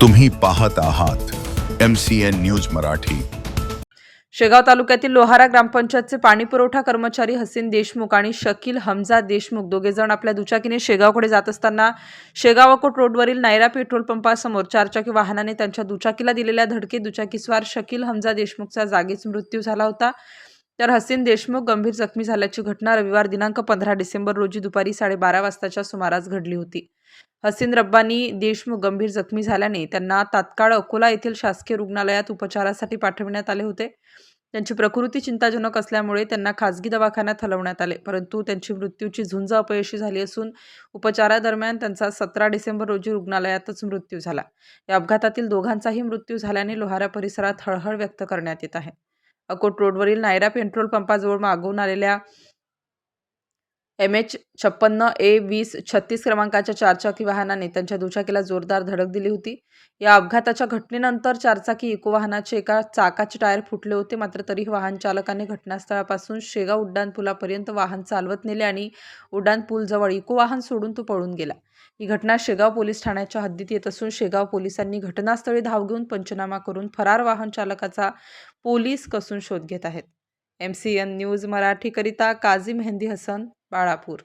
तुम्ही पाहत आहात M C N news Marathi. Shegaon तालुक्यातील लोहारा ग्रामपंचायतचे पाणी पुरवठा कर्मचारी हसीन देशमुख आणि शकील हमजा देशमुख दोघे जण आपल्या दुचाकीने शेगावकडे जात असताना शेगाव अकोट रोडवरील नायरा पेट्रोल पंपासमोर चारचाकी वाहनाने त्यांच्या दुचाकीला दिलेल्या धडकेत दुचाकीस्वार शकील हमजा देशमुखचा जागीच मृत्यू झाला होता. तर हसीन देशमुख गंभीर जखमी झाल्याची घटना रविवार दिनांक पंधरा डिसेंबर रोजी दुपारी साडेबारा वाजताच्या सुमारास घडली होती. हसीन रब्बानी देशमुख गंभीर जखमी झाल्याने त्यांना तात्काळ अकोला येथील शासकीय रुग्णालयात उपचारासाठी पाठविण्यात आले होते. त्यांची प्रकृती चिंताजनक असल्यामुळे त्यांना खासगी दवाखान्यात हलवण्यात आले परंतु त्यांची मृत्यूची झुंज अपयशी झाली असून उपचारादरम्यान त्यांचा सतरा डिसेंबर रोजी रुग्णालयातच मृत्यू झाला. या अपघातातील दोघांचाही मृत्यू झाल्याने लोहारा परिसरात हळहळ व्यक्त करण्यात येत आहे. अकोट रोडवरील नायरा पेट्रोल पंपाजवळ मागवून आलेल्या एम एच छप्पन्न ए वीस छत्तीस क्रमांकाच्या चारचाकी वाहनाने त्यांच्या दुचाकीला जोरदार धडक दिली होती. या अपघाताच्या घटनेनंतर चारचाकी इको वाहनाचे एका चाकाचे टायर फुटले होते मात्र तरीही वाहन चालकाने घटनास्थळापासून शेगाव उड्डाणपुलापर्यंत वाहन चालवत नेले आणि उड्डाणपूलजवळ इको वाहन सोडून तो पळून गेला. ही घटना शेगाव पोलीस ठाण्याच्या हद्दीत येत असून शेगाव पोलिसांनी घटनास्थळी धाव घेऊन पंचनामा करून फरार वाहन चालकाचा पोलीस कसून शोध घेत आहेत. एम सी एन न्यूज मराठीकरिता काझी मेहंदी हसन बाळापूर.